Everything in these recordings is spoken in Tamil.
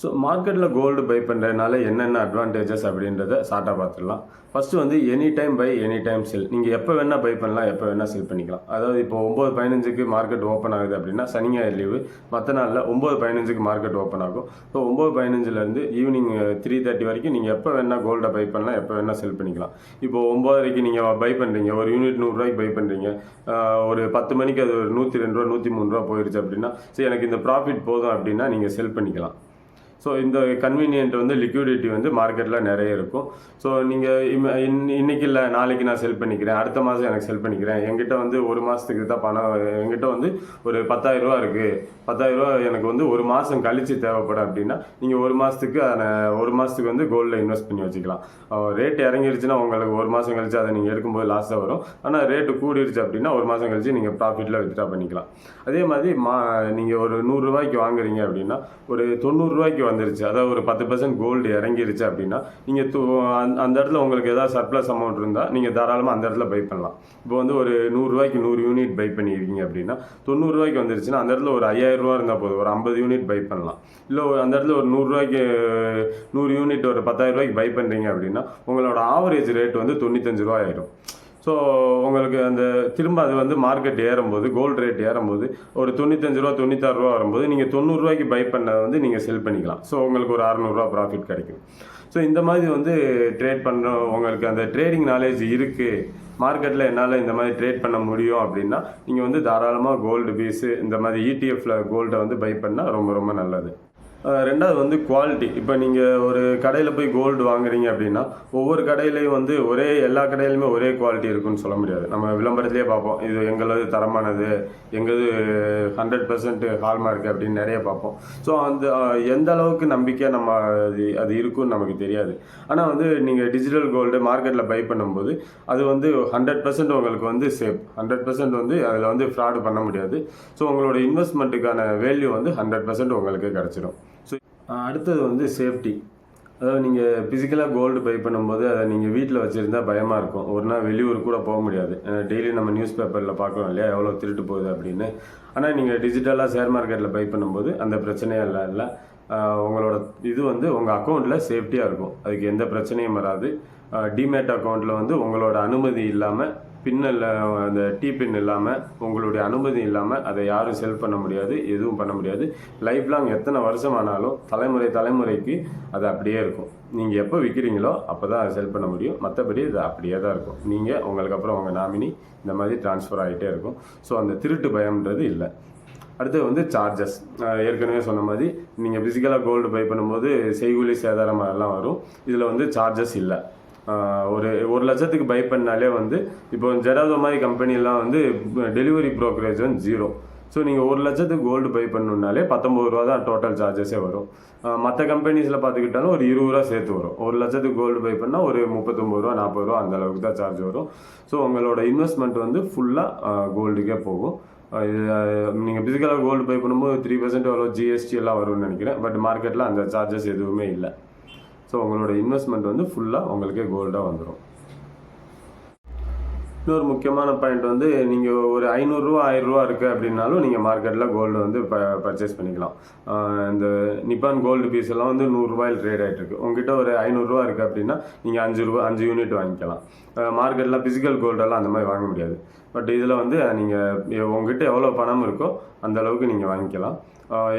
ஸோ மார்க்கெட்டில் கோல்டு பை பண்ணுறதுனால என்னென்ன அட்வான்டேஜஸ் அப்படின்றத ஷார்ட்டாக பார்த்துடலாம். ஃபஸ்ட்டு வந்து any time buy any time sell நீங்கள் எப்போ வேணால் பை பண்ணலாம் எப்போ வேணால் செல் பண்ணிக்கலாம். அதாவது இப்போ ஒம்பது பதினஞ்சுக்கு மார்க்கெட் ஓப்பன் ஆகுது அப்படின்னா சனி ஞாயிறு லீவு மற்ற நாளில் ஒம்பது பதினஞ்சுக்கு மார்க்கெட் ஓப்பன் ஆகும். ஸோ ஒம்பது பதினஞ்சுலேருந்து ஈவினிங் த்ரீ uh, தேர்ட்டி வரைக்கும் நீங்கள் எப்போ வேணால் கோல்டை பை பண்ணலாம் எப்போ வேணால் செல் பண்ணிக்கலாம். இப்போ ஒம்பதரைக்கு நீங்கள் பை பண்ணுறீங்க ஒரு யூனிட் நூறுரூவாய்க்கு பை பண்ணுறீங்க ஒரு பத்து மணிக்கு அது ஒரு நூற்றி ரெண்டு ரூபா நூற்றி மூணு ரூபா போயிடுச்சு அப்படின்னா சரி எனக்கு இந்த ப்ராஃபிட் போதும் அப்படின்னா நீங்கள் செல் பண்ணிக்கலாம். ஸோ இந்த கன்வீனியன்ட் வந்து லிக்விடிட்டி வந்து மார்க்கெட்டில் நிறைய இருக்கும். ஸோ நீங்கள் இன்னைக்கு இல்லை நாளைக்கு நான் செல் பண்ணிக்கிறேன். அடுத்த மாதம் எனக்கு செல் பண்ணிக்கிறேன். என்கிட்ட வந்து ஒரு மாதத்துக்கு தான் பணம் என்கிட்ட வந்து ஒரு பத்தாயிரம் ரூபா இருக்குது பத்தாயிரம் ரூபா எனக்கு வந்து ஒரு மாதம் கழித்து தேவைப்படும் அப்படின்னா நீங்கள் ஒரு மாதத்துக்கு அதை ஒரு மாதத்துக்கு வந்து கோல்டில் இன்வெஸ்ட் பண்ணி வச்சுக்கலாம். ரேட் இறங்கிருச்சுன்னா உங்களுக்கு ஒரு மாதம் கழித்து அதை நீங்கள் எடுக்கும்போது லாஸ் வரும். ஆனால் ரேட்டு கூடிருச்சு அப்படின்னா ஒரு மாதம் கழித்து நீங்கள் ப்ராஃபிட்டில் வித்ட்ரா பண்ணிக்கலாம். அதே மாதிரி மா நீங்கள் ஒரு நூறுரூவாய்க்கு வாங்குறீங்க அப்படின்னா ஒரு தொண்ணூறுரூவாய்க்கு வந்துருச்சு. அதாவது ஒரு பத்து பர்சன்ட் கோல்டு இறங்கிருச்சு அப்படின்னா நீங்கள் அந்த இடத்துல உங்களுக்கு ஏதாவது சர்ப்ளஸ் அமௌண்ட் இருந்தால் நீங்கள் தாராளமாக அந்த இடத்துல பை பண்ணலாம். இப்போ வந்து ஒரு நூறுரூவாய்க்கு நூறு யூனிட் பை பண்ணியிருக்கீங்க அப்படின்னா தொண்ணூறுரூவாய்க்கு வந்துருச்சுன்னா அந்த இடத்துல ஒரு ஐயாயிரம் ரூபா இருந்தால் போதும். ஒரு ஐம்பது யூனிட் பை பண்ணலாம். இல்லை அந்த இடத்துல ஒரு நூறுரூவாய்க்கு நூறு யூனிட் ஒரு பத்தாயிரம் ரூபாய்க்கு பை பண்ணுறீங்க அப்படின்னா உங்களோட ஆவரேஜ் ரேட் வந்து தொண்ணூத்தஞ்சு ரூபா ஆயிடும். ஸோ உங்களுக்கு அந்த திரும்ப அது வந்து மார்க்கெட் ஏறும்போது கோல்டு ரேட் ஏறும்போது ஒரு தொண்ணூத்தஞ்சு ரூபா தொண்ணூத்தாறு ரூபா வரும்போது நீங்கள் தொண்ணூறுரூவாய்க்கு பை பண்ணதை வந்து நீங்கள் செல் பண்ணிக்கலாம். ஸோ உங்களுக்கு ஒரு அறநூறுரூவா ப்ராஃபிட் கிடைக்கும். ஸோ இந்த மாதிரி வந்து ட்ரேட் பண்ணுற உங்களுக்கு அந்த ட்ரேடிங் நாலேஜ் இருக்குது மார்க்கெட்டில் என்னால் இந்த மாதிரி ட்ரேட் பண்ண முடியும் அப்படின்னா நீங்கள் வந்து தாராளமாக கோல்டு பீஸு இந்த மாதிரி இடிஎஃப்பில் கோல்டை வந்து பை பண்ணால் ரொம்ப ரொம்ப நல்லது. ரெண்டாவது வந்து குவாலிட்டி இப்போ நீங்கள் ஒரு கடையில் போய் கோல்டு வாங்குறீங்க அப்படின்னா ஒவ்வொரு கடையிலையும் வந்து ஒரே எல்லா கடையிலுமே ஒரே குவாலிட்டி இருக்குன்னு சொல்ல முடியாது. நம்ம விளம்பரத்திலே பார்ப்போம். இது எங்களது தரமானது எங்களது ஹண்ட்ரட் பர்சன்ட் ஹால்மார்க் அப்படின்னு நிறைய பார்ப்போம். ஸோ அந்த எந்த அளவுக்கு நம்பிக்கை நம்ம அது அது இருக்குன்னு நமக்கு தெரியாது. ஆனால் வந்து நீங்கள் டிஜிட்டல் கோல்டு மார்க்கெட்டில் பை பண்ணும்போது அது வந்து ஹண்ட்ரட் பர்சன்ட் உங்களுக்கு வந்து சேஃப் ஹண்ட்ரட் பர்சன்ட் வந்து அதில் வந்து ஃப்ராடு பண்ண முடியாது. ஸோ உங்களோட இன்வெஸ்ட்மெண்ட்டுக்கான வேல்யூ வந்து ஹண்ட்ரட் பர்சன்ட் உங்களுக்கு கிடச்சிடும் அடுத்தது வந்து சேஃப்டி அதாவது நீங்கள் ஃபிசிக்கலாக கோல்டு பை பண்ணும்போது அதை நீங்கள் வீட்டில் வச்சுருந்தா பயமாக இருக்கும். ஒரு நாள் வெளியூர் கூட போக முடியாது. டெய்லி நம்ம நியூஸ் பேப்பரில் பார்க்கலாம் இல்லையா? எவ்வளோ திருட்டு போகுது அப்படின்னு. ஆனால் நீங்கள் டிஜிட்டலாக ஷேர் மார்க்கெட்டில் பை பண்ணும்போது அந்த பிரச்சனையே இல்லை இல்லை. உங்களோட இது வந்து உங்கள் அக்கௌண்ட்டில் சேஃப்டியாக இருக்கும். அதுக்கு எந்த பிரச்சனையும் வராது. டிமேட் அக்கௌண்ட்டில் வந்து உங்களோட அனுமதி இல்லாமல் பின்னில் அந்த டீ பின் இல்லாமல் உங்களுடைய அனுமதி இல்லாமல் அதை யாரும் செல் பண்ண முடியாது எதுவும் பண்ண முடியாது. லைஃப் லாங் எத்தனை வருஷம் ஆனாலும் தலைமுறை தலைமுறைக்கு அது அப்படியே இருக்கும். நீங்கள் எப்போ விற்கிறீங்களோ அப்போ தான் அதை செல் பண்ண முடியும். மற்றபடி அது அப்படியே தான் இருக்கும். நீங்கள் உங்களுக்கு அப்புறம் உங்கள் நாமினி இந்த மாதிரி ட்ரான்ஸ்ஃபர் ஆகிட்டே இருக்கும். ஸோ அந்த திருட்டு பயம்ன்றது இல்லை. அடுத்து வந்து சார்ஜஸ் ஏற்கனவே சொன்ன மாதிரி நீங்கள் ஃபிசிக்கலாக கோல்டு பை பண்ணும்போது செய்கூலி சேதாரம் எல்லாம் வரும். இதில் வந்து சார்ஜஸ் இல்லை. ஒரு ஒரு லட்சத்துக்கு பை பண்ணாலே வந்து இப்போ ஜெராதோ மாதிரி கம்பெனிலாம் வந்து டெலிவரி ப்ரோக்கரேஜ் வந்து ஜீரோ ஸோ நீங்கள் ஒரு லட்சத்துக்கு கோல்டு பை பண்ணணுன்னாலே பத்தொம்பது ரூபா தான் டோட்டல் சார்ஜஸே வரும். மற்ற கம்பெனிஸில் பார்த்துக்கிட்டாலும் ஒரு இருபது ரூபா சேர்த்து வரும். ஒரு லட்சத்துக்கு கோல்டு பை பண்ணால் ஒரு முப்பத்தொம்பது ரூபா நாற்பது ரூபா அந்த அளவுக்கு தான் சார்ஜ் வரும். ஸோ உங்களோட இன்வெஸ்ட்மெண்ட் வந்து ஃபுல்லாக கோல்டுக்கே போகும். நீங்கள் ஃபிசிக்கலாக கோல்டு பை பண்ணும்போது த்ரீ பர்சன்ட் எவ்வளோ ஜிஎஸ்டி எல்லாம் வரும்னு நினைக்கிறேன். பட் மார்க்கெட்டில் அந்த சார்ஜஸ் எதுவுமே இல்லை. ஸோ உங்களோட இன்வெஸ்ட்மெண்ட் வந்து ஃபுல்லாக உங்களுக்கே கோல்டாக வந்துடும் இன்னொரு முக்கியமான பாயிண்ட் வந்து நீங்கள் ஒரு ஐநூறுரூவா ஆயிரரூவா இருக்குது அப்படின்னாலும் நீங்கள் மார்க்கெட்டில் கோல்டு வந்து ப பர்ச்சேஸ் பண்ணிக்கலாம். இந்த நிப்பான் கோல்டு பீஸ் எல்லாம் வந்து நூறுரூவாயில் ட்ரேட் ஆகிட்டு இருக்கு உங்ககிட்ட ஒரு ஐநூறுரூவா இருக்குது அப்படின்னா நீங்கள் அஞ்சு ரூபா அஞ்சு யூனிட் வாங்கிக்கலாம். மார்க்கெட்டில் ஃபிசிக்கல் கோல்டெல்லாம் அந்த மாதிரி வாங்க முடியாது. பட் இதில் வந்து நீங்கள் உங்ககிட்ட எவ்வளோ பணம் இருக்கோ அந்த அளவுக்கு நீங்கள் வாங்கிக்கலாம்.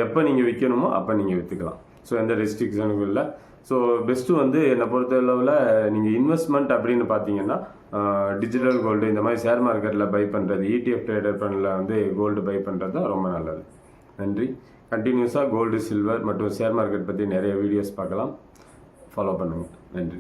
எப்போ நீங்கள் விற்கணுமோ அப்போ நீங்கள் விற்றுக்கலாம் ஸோ எந்த ரெஸ்ட்ரிக்ஷனும் இல்லை. ஸோ பெஸ்ட்டு வந்து என்னை பொறுத்த அளவில் நீங்கள் இன்வெஸ்ட்மெண்ட் அப்படின்னு பார்த்தீங்கன்னா டிஜிட்டல் கோல்டு இந்த மாதிரி ஷேர் மார்க்கெட்டில் பை பண்ணுறது இடிஎஃப் ட்ரேடர் பண்ணில் வந்து கோல்டு பை பண்ணுறது தான் ரொம்ப நல்லது. நன்றி. கண்டினியூஸாக கோல்டு சில்வர் மற்றும் ஷேர் மார்க்கெட் பற்றி நிறைய வீடியோஸ் பார்க்கலாம். ஃபாலோ பண்ணுங்கள் நன்றி.